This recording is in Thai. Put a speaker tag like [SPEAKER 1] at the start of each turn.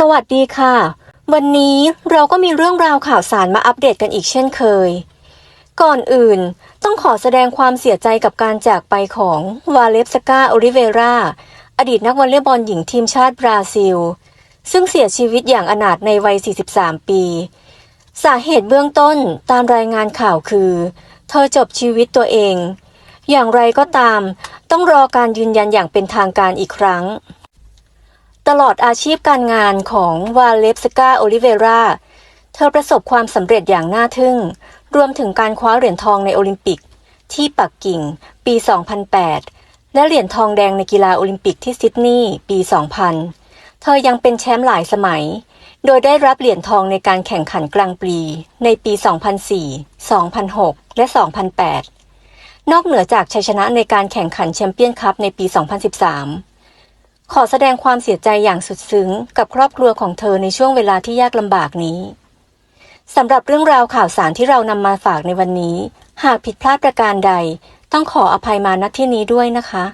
[SPEAKER 1] สวัสดีค่ะ วันนี้เราก็มีเรื่องราวข่าวสารมาอัปเดตกันอีกเช่นเคย ก่อนอื่นต้องขอแสดงความเสียใจกับการจากไปของวาเลฟสกาโอริเวราอดีตนักวอลเลย์บอลหญิงทีมชาติบราซิล ซึ่งเสียชีวิตอย่างอนาถในวัย 43 ปี สาเหตุเบื้องต้นตามรายงานข่าวคือ เธอจบชีวิตตัวเอง อย่างไรก็ตาม ต้องรอการยืนยันอย่างเป็นทางการอีกครั้ง ตลอดอาชีพการงานของวาเลฟสกาโอลิเวรา เธอประสบความสำเร็จอย่างน่าทึ่ง รวมถึงการคว้าเหรียญทองในโอลิมปิก ที่ปักกิ่ง ปี 2008 และเหรียญทองแดงในกีฬาโอลิมปิกที่ซิดนีย์ปี 2000 เธอยังเป็นแชมป์หลายสมัย โดยได้รับเหรียญทองในการแข่งขันกลางปีในปี 2004 2006 และ 2008 นอกเหนือจากชัยชนะในการแข่งขันแชมเปี้ยนคัพในปี 2013 ขอแสดงความเสียใจอย่างสุดซึ้งกับครอบครัวของเธอในช่วงเวลาที่ยากลำบากนี้สำหรับเรื่องราวข่าวสารที่เรานำมาฝากในวันนี้ หากผิดพลาดประการใด ต้องขออภัยมาณที่นี้ด้วยนะคะ